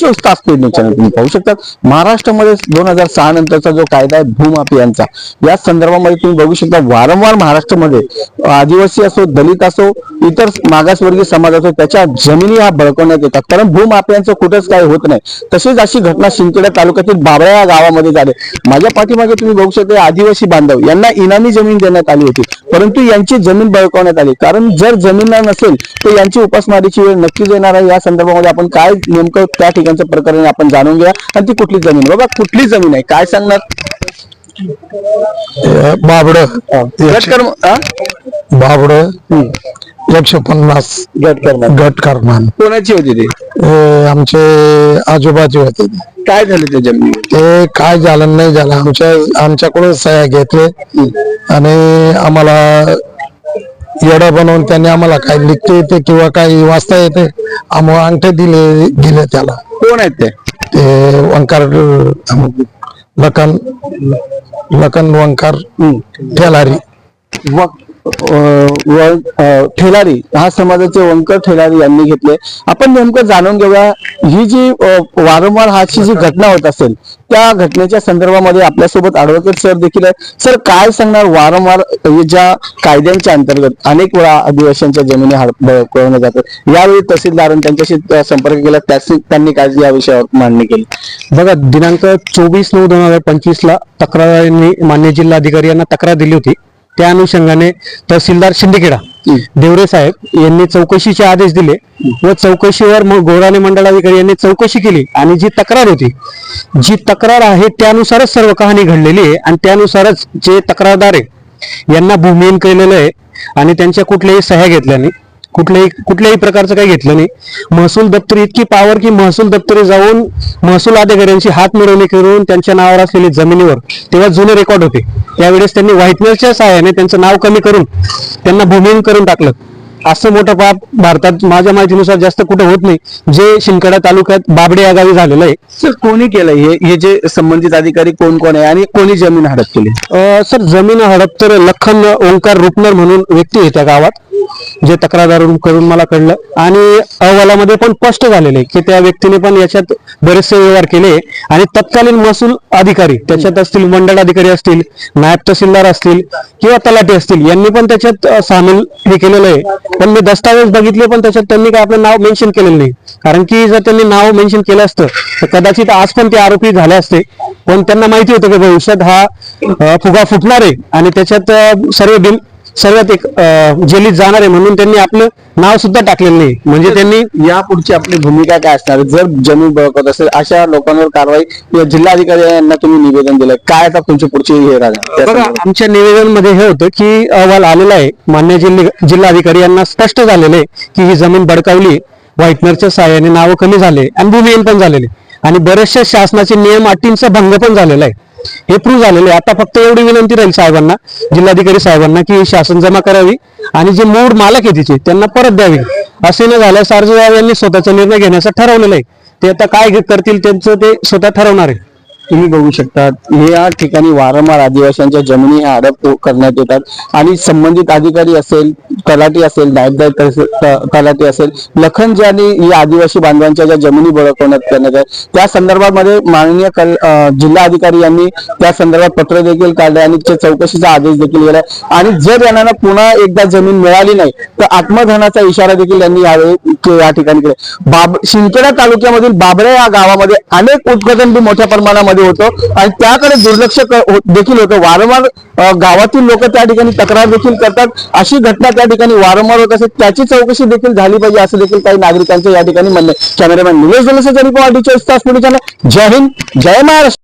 चोवीस तास पेड तुम्ही पाहू शकता. महाराष्ट्रामध्ये दोन हजार सहा नंतरचा जो कायदा आहे भूमाफियांचा या संदर्भामध्ये तुम्ही बघू शकता वारंवार महाराष्ट्रामध्ये आदिवासी असो दलित असो इतर मागासवर्गीय समाज असो त्याच्या जमिनी हा बळकवण्यात येतात. कारण भूमाफियांचं कुठंच काही होत नाही. तसेच अशी घटना शिंदखेडा तालुक्यातील बाबळा या गावामध्ये झाली. माझ्या पाठीमागे तुम्ही बघू शकता आदिवासी बांधव यांना इनामी जमीन देण्यात आली होती. परंतु यांची जमीन बळकावण्यात आली. कारण जर जमीन नसेल तर यांची उपासमारीची वेळ नक्कीच येणार आहे. या संदर्भामध्ये आपण काय नेमकं त्या ठिकाणचं प्रकरण आपण जाणून घ्या आणि ती कुठली जमीन? बाबा कुठली जमीन आहे? काय सांगणार? बाबड. गट कर्म? बाबड. एकशे पन्नास. गट कर्म गट करमान कोणाची होती ती? आमचे आजूबाजू होते काय झालं त्या जमिनी ते काय झालं नाही झालं. आमच्या आमच्याकडून सह्या घेतले. आणि आम्हाला येडं बनवून त्यांनी आम्हाला काय लिखते येते किंवा काही वाचता येते आम्हाला अंगठे दिले दिले त्याला. कोण आहेत ते? ते वंकार लखन लखन वंकार ठेलारी. ठेलारी हा समाजाचे वंकर ठेलारी यांनी घेतले. आपण नेमकं जाणून घेऊया ही जी वारंवार हाची जी घटना होत असेल त्या घटनेच्या संदर्भामध्ये आपल्यासोबत ऍडव्होकेट सर देखील आहेत. सर काय सांगणार वारंवार ज्या कायद्यांच्या अंतर्गत अनेक वेळा आदिवासींच्या जमिनी हडपवल्या जातात. यावेळी तहसीलदारांनी त्यांच्याशी संपर्क केला. त्याची त्यांनी काय या विषयावर मांडणी केली. बघा दिनांक चोवीस नऊ दोन हजार पंचवीस ला तक्रारींनी मान्य जिल्हाधिकारी यांना तक्रार दिली होती. त्या अनुषंगाने तहसीलदार शिंदखेडा देवरे साहेब यांनी चौकशीचे आदेश दिले व चौकशीवर मग गोराणे मंडळाधिकारी यांनी चौकशी केली आणि जी तक्रार होती जी तक्रार आहे त्यानुसारच सर्व कहाणी घडलेली आहे आणि त्यानुसारच जे तक्रारदार आहे यांना भूमिहीन केलेलं आहे आणि त्यांच्या कुठल्याही सह्या घेतल्या नाही. कुठल्याही कुठल्याही प्रकारचं काही घेतलं नाही. महसूल दप्तरी इतकी पावर की महसूल दप्तरी जाऊन महसूल अधिकाऱ्यांची हात मिळवणी करून त्यांच्या नावावर असलेली जमिनीवर तेव्हा जुने रेकॉर्ड होते. त्यावेळेस त्यांनी व्हाईटमेलच्या सहाय्याने त्यांचं नाव कमी करून त्यांना भूमिहीन करून टाकलं. असं मोठं पाप भारतात माझ्या माहितीनुसार जास्त कुठं होत नाही. जे शिंदखेडा तालुक्यात बाबडे या गावी झालेलं आहे. सर कोणी केलं हे हे जे संबंधित अधिकारी कोण कोण आहे आणि कोणी जमीन हडप केली? अ, सर जमीन हडप तर लखन ओंकार रुपनर म्हणून व्यक्ती आहे त्या गावात जे तक्रारदार करून मला कळलं. आणि अहवालामध्ये पण स्पष्ट झालेले आहे की त्या व्यक्तीने पण याच्यात बरेचसे व्यवहार केले. आणि तत्कालीन महसूल अधिकारी त्याच्यात असतील मंडळ अधिकारी असतील नायब तहसीलदार असतील किंवा तलाठी असतील यांनी पण त्याच्यात अ, सामील हे केलेलं आहे. पण मी दस्तावेज बघितले पण त्याच्यात त्यांनी काय आपलं नाव मेन्शन केलेलं नाही. कारण की जर त्यांनी नाव मेन्शन केलं असतं तर कदाचित आज पण ते आरोपी झाले असते. पण त्यांना माहिती होतं की भविष्यात हा फुगा फुटणार आहे. आणि त्याच्यात सर्व बिल सर्वात एक जेलीत जाणार आहे म्हणून त्यांनी आपलं नाव सुद्धा टाकलेलं नाही. म्हणजे त्यांनी या पुढची आपली भूमिका काय असणार? जर जमीन बळकत असेल अशा लोकांवर कारवाई किंवा जिल्हाधिकारी यांना तुम्ही निवेदन दिलं काय आता तुमची पुढची हे संदर्भात? आमच्या निवेदनमध्ये हे होतं की अहवाल आलेला आहे. मान्य जिल्हे जिल्हाधिकारी यांना स्पष्ट झालेलं आहे की ही जमीन बडकावली व्हाईटनरच्या सहाय्याने नावं कमी झाले. आणि भूमिहीन पण झालेले. आणि बरेचशा शासनाचे नियम अटींचा भंग पण झालेला आहे. हे प्रूव्ह झालेले आहे. आता फक्त एवढी विनंती राहील साहेबांना जिल्हाधिकारी साहेबांना की शासन जमा करावी आणि जे मूळ मालक आहे तिचे त्यांना परत द्यावी. असे न झाल्यास अर्जदार यांनी स्वतःचा निर्णय घेण्याचा ठरवलेला आहे. ते आता काय करतील त्यांचं ते स्वतः ठरवणार आहे. तुम्ही बघू शकता हे या ठिकाणी वारंवार आदिवासींच्या जमिनी ह्या हडप करण्यात येतात. आणि संबंधित अधिकारी असेल तलाठी असेल नायबदार तलाटी तलाठी असेल लखन जे आणि आदिवासी बांधवांच्या ज्या जमिनी बळकवण्यात करण्यात आहे त्या संदर्भामध्ये माननीय कल जिल्हा अधिकारी यांनी त्या संदर्भात पत्र देखील काढले आणि चौकशीचा आदेश देखील दिलाय आणि जर यांना पुन्हा एकदा जमीन मिळाली नाही तर आत्मधनाचा इशारा देखील यांनी यावेळी या ठिकाणी केला. बाब शिंदखेडा तालुक्यामधील बाबरे या गावामध्ये अनेक उत्पादन मोठ्या प्रमाणामध्ये होतं. आणि त्याकडे दुर्लक्ष हो- देखील होतं. वारंवार गावातील लोक त्या ठिकाणी तक्रार देखील करतात. अशी घटना त्या ठिकाणी वारंवार होत असेल त्याची चौकशी देखील झाली पाहिजे असं देखील काही नागरिकांचं या ठिकाणी म्हणणं कॅमेरामॅन निलेश जलसे जरी चोवीस तास पुढे जय हिंद जय महाराष्ट्र.